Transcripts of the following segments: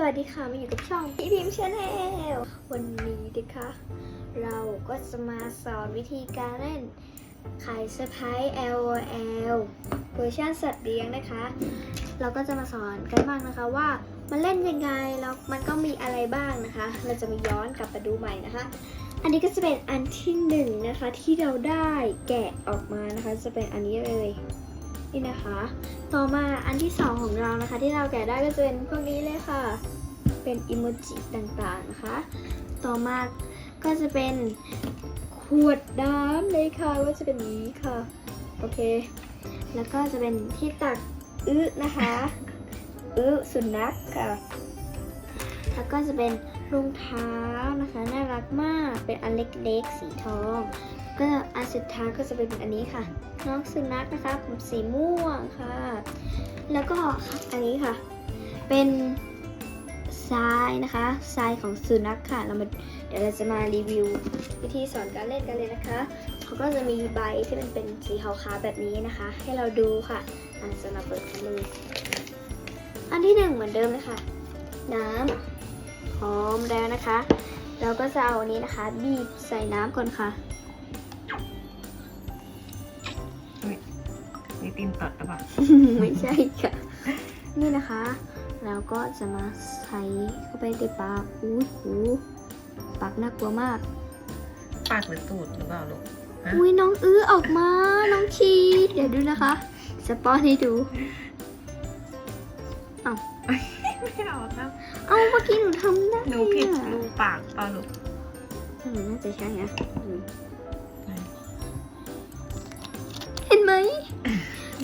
สวัสดีค่ะมาอยู่กับช่องพี่พิมพ์ชาแนลวันนี้นะคะเราก็จะมาสอนวิธีการเล่นไข่เซอร์ไพรส์ LOL เวอร์ชันสัตว์เลี้ยงนะคะ เราก็จะมาสอนกันบ้างนะคะว่ามันเล่นยังไงแล้วมันก็มีอะไรบ้างนะคะ เราจะมาย้อนกลับมาดูใหม่นะคะ อันนี้ก็จะเป็นอันที่หนึ่งนะคะที่เราได้แกะออกมานะคะ จะเป็นอันนี้เลย นี่นะคะ ต่อมาอันที่สองของเรานะคะ ที่เราแกะได้ก็จะเป็นพวกนี้เลยค่ะ เป็นอิโมจิต่างๆนะคะ ต่อมาก็จะเป็นขวดน้ำเลยค่ะว่าจะเป็นนี้ค่ะ โอเค แล้วก็จะเป็นที่ตักอึนะคะอึสุนัขค่ะ แล้วก็จะเป็น รองเท้านะคะ น่ารักมาก เป็นอันเล็กๆ สีทอง ก็อันสุดท้ายก็จะเป็นอันนี้ค่ะ น้องสุนัขนะคะ ผมสีม่วงค่ะ แล้วก็อันนี้ค่ะ เป็นทรายนะคะทรายของสุนัขค่ะ เรามาเดี๋ยวเราจะมารีวิว วิธีสอนการเล่นกันเลยนะคะ เขาก็จะมีใบที่มันเป็นสีขาวๆแบบนี้นะคะ ให้เราดูค่ะอันจะมาเปิดเลย อันที่หนึ่งเหมือนเดิมเลยค่ะ น้ำ พร้อมแล้วนะคะ เราก็จะเอาอันนี้นะคะ บีบใส่น้ำก่อนค่ะมีตีนตดหรือเปล่าไม่ใช่ค่ะ นี่นะคะเราก็จะมาใส่เข้าไปในปากอุ้ยหูปากน่ากลัวมาก ปากหรือตูดหรือเปล่าลูกฮะอุ้ยน้องอื้อออกมา น้องชี เดี๋ยวดูนะคะจะป้อนให้ดู ไม่เอาครับเอ้าเมื่อกี้หนูทำได้หนูผิดอะรูปากเปล่าลูกหนูน่าจะใช่นะอืมเห็นไหม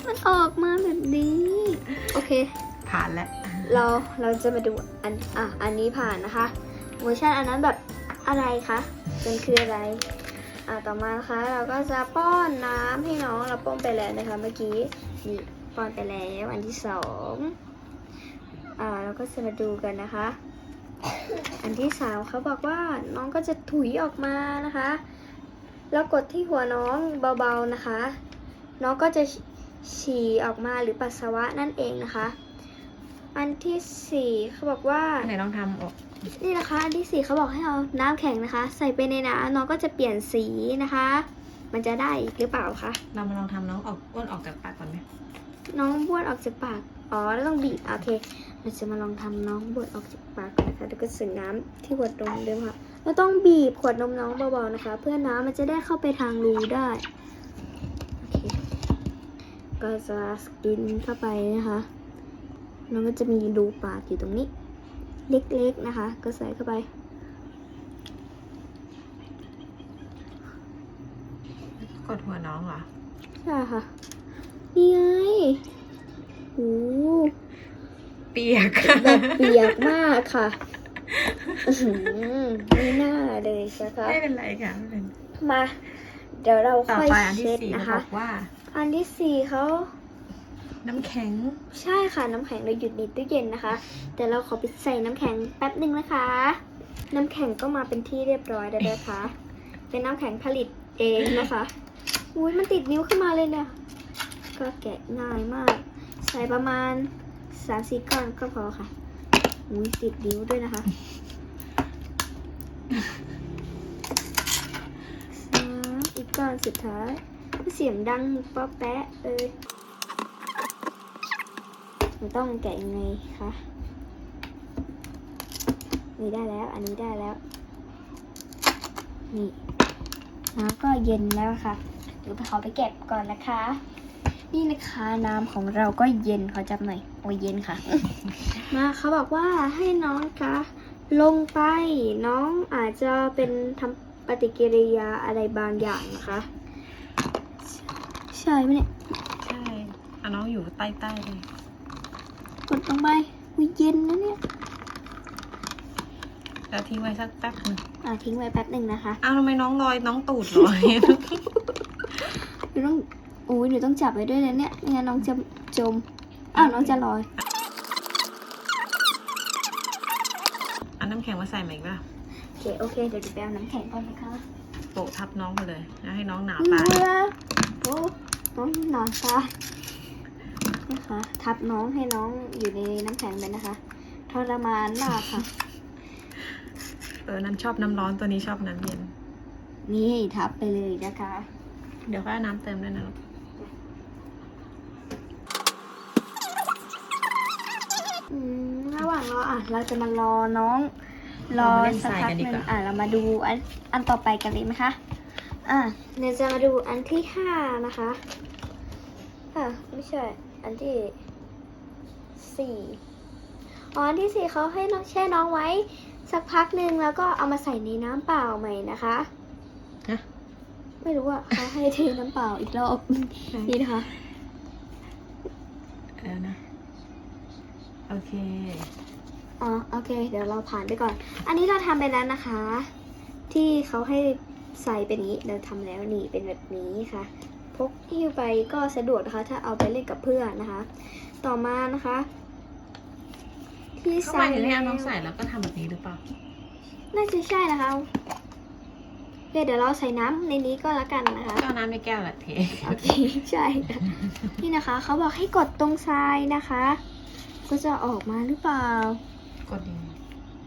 มันออกมาแบบนี้ โอเค ผ่านแล้วเราเราจะมาดูอันอะอันนี้ผ่านนะคะเวอร์ชันอันนั้นแบบอะไรคะมันคืออะไร อะต่อมานะคะเราก็จะป้อนน้ำให้น้องเราป้อนไปแล้วนะคะ เมื่อกี้นี่ป้อนไปแล้วอันที่สอง อ่าเราก็จะมาดูกันนะคะ อันที่สามเขาบอกว่าน้องก็จะถุยออกมานะคะ แล้วกดที่หัวน้องเบาๆนะคะ น้องก็จะฉี่ออกมาหรือปัสสาวะนั่นเองนะคะ อันที่สี่เขาบอกว่าไหนลองทำออก นี่นะคะ อันที่สี่เขาบอกให้เอาน้ำแข็งนะคะ ใส่ไปในน้ำน้องก็จะเปลี่ยนสีนะคะ มันจะได้อีกหรือเปล่าคะ เรามาลองทำน้องออกอ้วนออกจากปากก่อนไหมน้องบ้วนออกจากปาก อ๋อ แล้วต้องบีบ โอเค เราจะมาลองทำน้องบ้วนออกจากปากก่อนนะคะแล้วก็ใส่น้ำที่ขวดนมด้วยค่ะเราต้องบีบขวดนมน้องเบาๆนะคะ เพื่อน้ำมันจะได้เข้าไปทางรูได้โอเคก็จะกินเข้าไปนะคะน้องก็จะมีรูปากอยู่ตรงนี้ เล็กๆนะคะ ก็ใส่เข้าไปกดหัวน้องเหรอใช่ค่ะนี่ไงโอ้ เปียกแบบเปียกมากค่ะอื้อหือไม่น่าเลยนะคะไม่เป็นไรค่ะไม่เป็นมา เดี๋ยวเราต่อค่อยไปอันที่เช็ดสี่นะเขาบคะอกว่าอันที่สี่เขาน้ำแข็ง ใช่ค่ะน้ำแข็งเราหยุดในตู้เย็นนะคะ แต่เราขอไปใส่น้ำแข็งแป๊บหนึ่งนะคะ น้ำแข็งก็มาเป็นที่เรียบร้อยแล้วนะคะ เป็นน้ำแข็งผลิตเองนะคะอุ้ยมันติดนิ้วขึ้นมาเลยเนี่ยก็แกะง่ายมาก ใส่ประมาณ สามสี่ก้อนก็พอค่ะอุ้ยติดนิ้วด้วยนะคะสามอีกก้อนสุดท้ายเสียงดังป๊อปแปะเลยมันต้องแกะยังไงคะนี่ได้แล้ว อันนี้ได้แล้ว นี่น้ำก็เย็นแล้วค่ะ เดี๋ยวไปขอไปเก็บก่อนนะคะ นี่นะคะน้ำของเราก็เย็นขอจับหน่อย โอ้ยเย็นค่ะ มาเขาบอกว่าให้น้องคะลงไปน้องอาจจะเป็นทำปฏิกิริยาอะไรบางอย่างนะคะ ใช่ไหมเนี่ยใช่เอาน้องอยู่ใต้ใต้ๆเลยกดลงไปอุ้ยเย็นนะเนี่ยแล้วทิ้งไว้สักแป๊บหนึงอ่าทิ้งไว้แป๊บหนึ่งนะคะ อ้าวทำไมน้องลอยน้องตูดลอยหนูต้อง อุ้ยหนูต้องจับไว้ด้วยนะเนี่ยไม่งั้นน้องจะจม อ้าวน้องจะลอย เอาน้ำแข็งมาใส่ใหม่อีกป่ะโอเคโอเคเดี๋ยวจะไปเอาน้ำแข็งก่อนนะคะโปะทับน้องไปเลยแล้วให้น้องหนาวอืมตายเวลาโอ้น้องนอนตายนะคะ ทับน้องให้น้องอยู่ในน้ำแข็งเลยนะคะ ทรมานมากค่ะ เออนั้นชอบน้ำร้อนตัวนี้ชอบน้ำเย็น นี่ทับไปเลยนะคะ เดี๋ยวก็เอาน้ำเติมด้วยนะลูก อืมระห ว่างรออะ เราจะมารอน้อง รอสักพักหนึ่งอะ เรามาดูอันอันต่อไปกันเลยไหมคะ อะเดี๋ยวจะมาดูอันที่ห้านะคะอะไม่ใช่ อันที่สี่อ๋ออันที่สี่เขาให้น้องแช่น้องไว้ สักพักหนึ่งแล้วก็เอามาใส่ในน้ำเปล่าใหม่นะคะนะไม่รู้อะเขาให้เทน้ำเปล่าอีกรอบนี่นะคะ เออนะ โอเค อ๋อ โอเค เดี๋ยวเราผ่านไปก่อน อันนี้เราทำไปแล้วนะคะ ที่เขาให้ใส่เป็นอย่างนี้ เราทำแล้วนี่เป็นแบบนี้ค่ะ พกหิ้วไปก็สะดวกนะคะ ถ้าเอาไปเล่นกับเพื่อนนะคะ ต่อมานะคะ ที่เข้าใส่มาถึงให้แล้เอาวน้องใส่แล้วก็ทำแบบนี้หรือเปล่า น่าจะใช่นะคะโอเคเดี๋ยวเราใส่น้ำในนี้ก็แล้วกันนะคะก็เอาน้ำในแก้วแหละเท โอเค ใช่ นี่นะคะ เขาบอกให้กดตรงทรายนะคะ ก็จะออกมาหรือเปล่า กดยังไง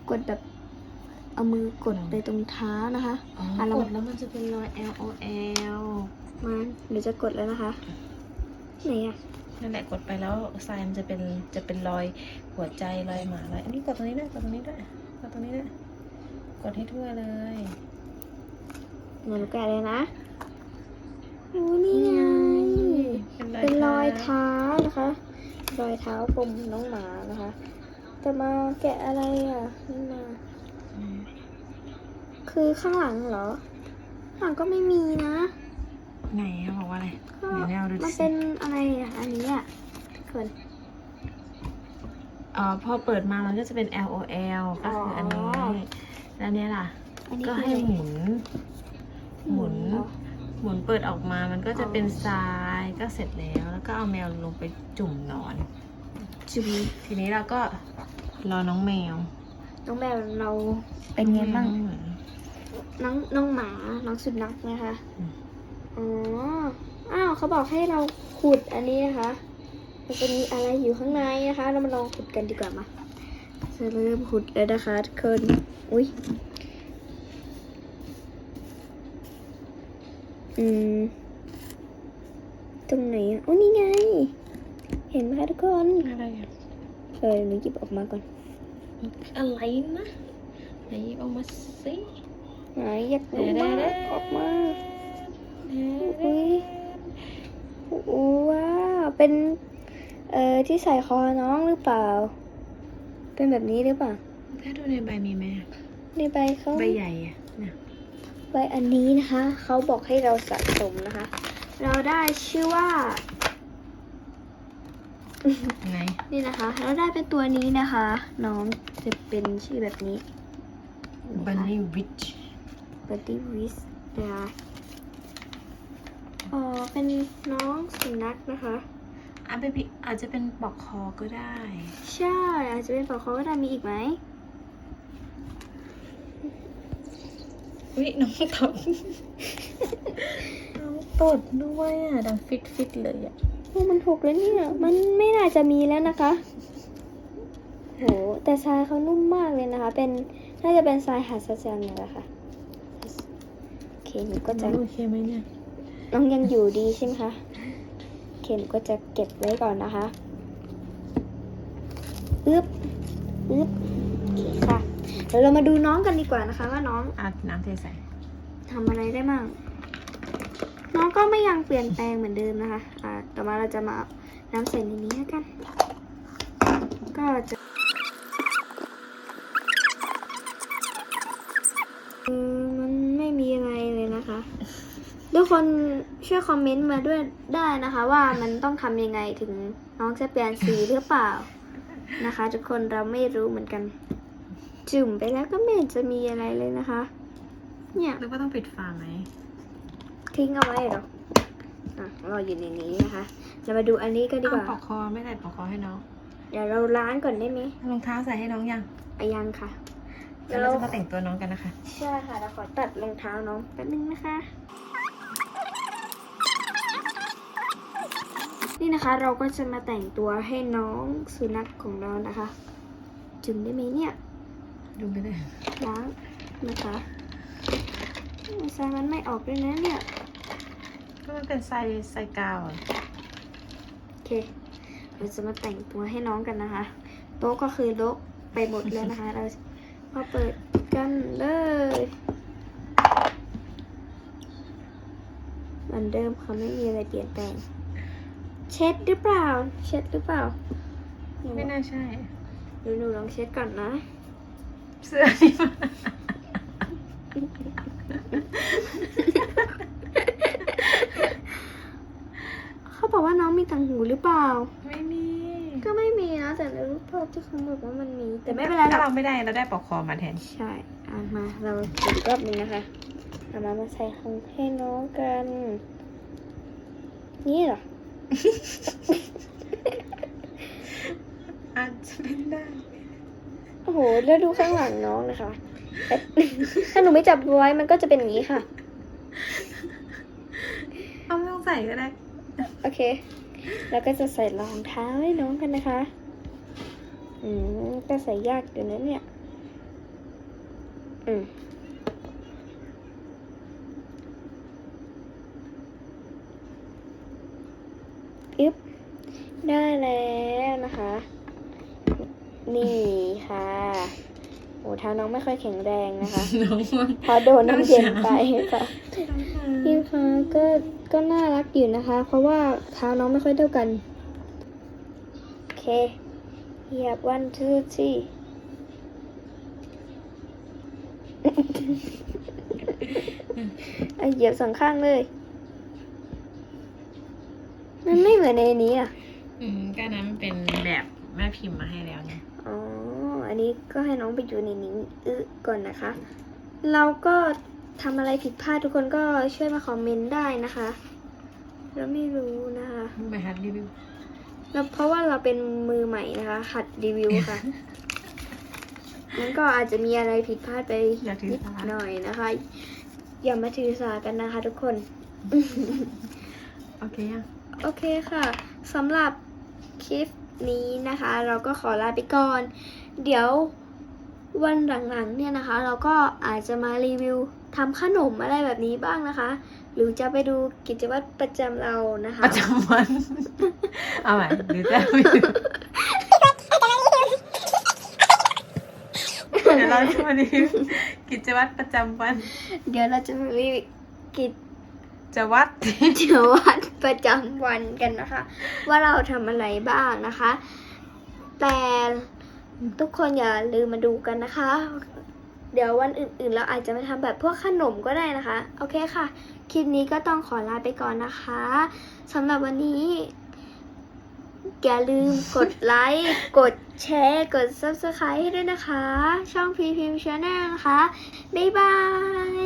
กดแบบเอามือกดไปตรงเท้านะคะอ๋ออะเรากดแล้วมันจะเป็นรอย L O L มาเดี๋ยวจะกดแล้วนะคะ ไหนอะนั่นแหละกดไปแล้วทรายมันจะเป็นจะเป็นรอยหัวใจรอยหมาเลยอันนี้กดตรงนี้ด้วยกดตรงนี้ด้วยกดตรงนี้ด้วยกดให้ทั่วเลยเดี๋ยวหนูแกะเลยนะโอ้นี่ไงเป็นรอยเท้านะคะ รอยเท้าปมน้องหมานะคะ จะมาแกะอะไรอะนี่มาอืมคือข้างหลังเหรอ ข้างหลังก็ไม่มีนะ ไหนเขาบอกว่าอะไรก็เดี๋ยวแนวดูมันสิเป็นอะไรอะอันนี้อะคนเอ่อพอเปิดมามันก็จะเป็น L O L ก็คืออันนี้อ๋อแล้วเนี้ยล่ะ อันนี้ก็คือให้อะไรหมุน หมุนเหรอ หมุนเปิดออกมามันก็จะเป็นอ๋อทรายก็เสร็จแล้ว แล้วก็เอาแมวลงไปจุ่มนอนจุ๊บทีนี้เราก็รอน้องแมว น้องแมวเราเป็นไงบ้าง น้อแมวน้องน้องหมา น้องสุนัขนะคะอืมอ๋อ อ้าวเขาบอกให้เราขุดอันนี้นะคะ มันจะมีอะไรอยู่ข้างในนะคะ เรามาลองขุดกันดีกว่ามาจะเริ่มขุดแล้วนะคะทุกคน อุ้ย อืม ตรงไหนอะโอ้นี่ไง เห็นไหมคะทุกคนอะไรอะเออหนูหยิบออกมาก่อน อะไรนะไหนหยิบออกมาสิไหนอยากรู้มากออกมาอุ๊ยโอ้ว้าวเป็นเอ่อที่ใส่คอน้องหรือเปล่า เป็นแบบนี้หรือเปล่าถ้าดูในใบมีไหมอะในใบเขาใบใหญ่อะนะ ใบอันนี้นะคะ เขาบอกให้เราสะสมนะคะ เราได้ชื่อว่า ไหนนี่นะคะ เราได้เป็นตัวนี้นะคะ น้องจะเป็นชื่อแบบนี้ บันนี่วิชบัตตี้วิสนะคะอ๋อเป็นน้องสุนัขนะคะอาจจะเป็นอาจจะเป็นปลอกคอก็ได้ ใช่ อาจจะเป็นปลอกคอก็ได้มีอีกไหม วิน้องตดน้องตดด้วยอะดังฟิตฟิตเลยอะโอ้มันหกแล้วเนี่ย มันไม่น่าจะมีแล้วนะคะ โห แต่ทรายเขานุ่มมากเลยนะคะ เป็น น่าจะเป็นทรายหัสจันนี่แหละค่ะ โอเคหนูก็จะ โอเคไหมเนี่ย น้องยังอยู่ดีใช่ไหมคะโอเคหนูก็จะเก็บไว้ก่อนนะคะ อึ๊บ อึ๊บโอเคค่ะ เดี๋ยวเรามาดูน้องกันดีกว่านะคะ ว่าน้องอาบน้ำเทใส่ทำอะไรได้มั่งน้องก็ไม่ยังเปลี่ยนแปลงเหมือนเดิมนะคะ อ่า ต่อมาเราจะมาเอาน้ำใส่ในนี้แล้วกัน ก็จะเออมันไม่มีอะไรเลยนะคะ ทุกคนช่วยคอมเมนต์มาด้วยได้นะคะ ว่ามันต้องทำยังไงถึงน้องจะเปลี่ยนสีหรือเปล่านะคะ ทุกคนเราไม่รู้เหมือนกัน จุ่มไปแล้วก็ไม่เห็นจะมีอะไรเลยนะคะ เนี่ยหรือว่าต้องปิดฝาไหมทิ้งเอาไว้เหรออะรออยู่ในนี้นะคะเรามาดูอันนี้กันดีกว่าเอปลอกคอไม่ใส่ปลอกคอให้น้อง เดี๋ยวเราล้างก่อนได้ไหมรองเท้าใส่ให้น้องยังอายังค่ะเดี๋ยวเราจะมาแต่งตัวน้องกันนะคะ ใช่ค่ะเราขอตัดรองเท้าน้องแป๊บนึงนะคะ นี่นะคะเราก็จะมาแต่งตัวให้น้องสุนัขของเรานะคะ จุ่มได้ไหมเนี่ย ดูไปเลยล้างนะคะทรายมันไม่ออกด้วยนะเนี่ย ก็มันเป็นทรายทรายกาวอะโอเค เราจะมาแต่งตัวให้น้องกันนะคะ โต๊ะก็คือโต๊ะไปหมดแล้วนะคะ เรามาเปิดกันเลยเหมือนเดิมค่ะไม่มีอะไรเปลี่ยนแปลง เช็ดหรือเปล่า เช็ดหรือเปล่า ไม่น่าใช่เดี๋ยวหนูลองเช็ดก่อนนะ เสื้อนี่มาเขาบอกว่าน้องมีต่างหูหรือเปล่า ไม่มี ก็ไม่มีนะ แต่ในรูปภาพที่เขาบอกว่ามันมี แต่ไม่เป็นไรหรถ้าอกเราไม่ได้เราได้ปอกคอมาแทน ใช่อะมาเราดูอีกรอบหนึงนะคะเอามามาใส่ของให้น้องกัน นี่เหรออาจจะเป็นได้ โอ้โหแล้วดูข้างหลังน้องนะคะเอ๊ะถ้าหนูไม่จับไว้มันก็จะเป็นอย่างนี้ค่ะ เอาไม่ต้องใส่ก็ได้ โอเค แล้วก็จะใส่รองเท้าให้น้องกันนะคะ อืมก็ใส่ยากอยู่นะเนี่ย อืมอึ๊บได้แล้วนะคะ นี่ค่ะโอ้เท้าน้องไม่ค่อยแข็งแรงนะคะ น้องว่าเพราะโดนน้ำเย็นไปค่ะพี่คะก็ก็น่ารักอยู่นะคะ เพราะว่าเท้าน้องไม่ค่อยเท่ากันโอเคเหยียบวันทูที่อะเหยียบสองข้างเลย มันไม่เหมือนในนี้อะ อืมก็นั้นมันเป็นแบบแม่พิมพ์มาให้แล้วไงอ๋ออั นนี้ก็ให้น้องไปอยู่ในนี้อึก่อนนะคะ เราก็ทำอะไรผิดพลาดทุกคนก็ช่วยมาคอมเมนต์ได้นะคะ เราไม่รู้นะคะ ไปฮัดรีวิวแล้วเพราะว่าเราเป็นมือใหม่นะคะ หัดรีวิวค่ะมันก็อาจจะมีอะไรผิดพลาดไปอย่าถือนิดสาหน่อยนะคะ อย่ามาถือสากันนะคะทุกคน โอเคยังโอเคค่ะสำหรับคลิปนี้นะคะ เราก็ขอลาไปก่อน เดี๋ยววันหลังๆเนี่ยนะคะ เราก็อาจจะมารีวิวทำขนมอะไรแบบนี้บ้างนะคะ หรือจะไปดูกิจวัตรประจำเรานะคะ ประจำวัน เอาใหม่หรือจะไม่ดูเดี๋ยวเราจะมารีวิวกิจวัตรประจำวัน เดี๋ยวเราจะมารีวิวกิจจะวัดกิจวัตรประจำวันกันนะคะ ว่าเราทำอะไรบ้างนะคะ แต่ ทุกคนอย่าลืมมาดูกันนะคะ เดี๋ยววันอื่นๆ เราอาจจะมาทำแบบพวกขนมก็ได้นะคะ โอเคค่ะ คลิปนี้ก็ต้องขอลาไปก่อนนะคะสำหรับวันนี้ อย่าลืมกดไลค์ กดแชร์ กด subscribe ให้ด้วยนะคะ ช่องพีพิมชาแนลนะคะ บ๊ายบาย